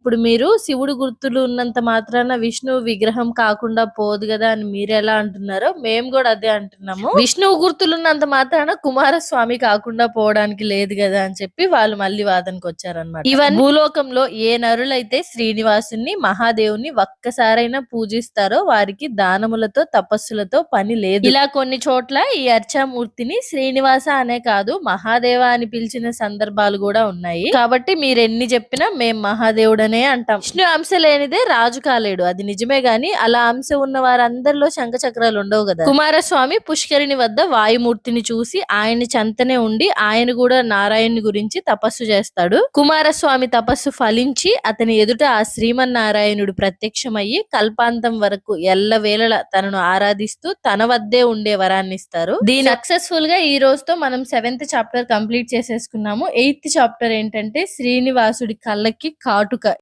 ఇప్పుడు మీరు శివుడు గుర్తులు ఉన్నంత మాత్రాన విష్ణు విగ్రహం కాకుండా పోదు కదా అని మీరు ఎలా అంటున్నారో మేము కూడా అదే అంటున్నాము. విష్ణువు గుర్తులు ఉన్నంత మాత్రాన కుమారస్వామి కాకుండా పోవడానికి లేదు కదా అని చెప్పి వాళ్ళు మళ్ళీ వాదనకు వచ్చారనమాట ఇవన్నీ భూలోకంలో ఏ నరులైతే శ్రీనివాసుని మహాదేవుని ఒక్కసారైనా పూజిస్తారో వారికి దానములతో తపస్సులతో పని లేదు. ఇలా కొన్ని చోట్ల ఈ అర్చామూర్తిని శ్రీనివాస అనే కాదు మహాదేవ అని పిలిచిన సందర్భాలు కూడా ఉన్నాయి. కాబట్టి మీరు ఎన్ని చెప్పినా మేం మహాదేవుడనే అంటాం. విష్ణు అంశ లేనిదే రాజు కాలేడు. అది నిజమే గాని అలా అంశ ఉన్న వారందరిలో శంఖ చక్రాలు ఉండవు కదా. కుమారస్వామి పుష్కరిణి వద్ద వాయుమూర్తిని చూసి ఆయన చెంతనే ఉండి ఆయన కూడా నారాయణుని గురించి తపస్సు చేస్తాడు. కుమారస్వామి తపస్సు ఫలించి అతని ఎదుట ఆ శ్రీమన్నారాయణుడు ప్రత్యక్షమయ్యి కల్పాంతం వరకు ఎల్లవేళల తనను ఆరాధిస్తూ తన వద్దే ఉండే వరాన్ని ఇస్తారు. దీని సక్సెస్ఫుల్గా ఈ రోజుతో మనం సెవెంత్ చాప్టర్ కంప్లీట్ చేసేసుకున్నాము. ఎయిత్ చాప్టర్ ఏంటంటే శ్రీనివాసుడి కళ్ళకి కాటుక.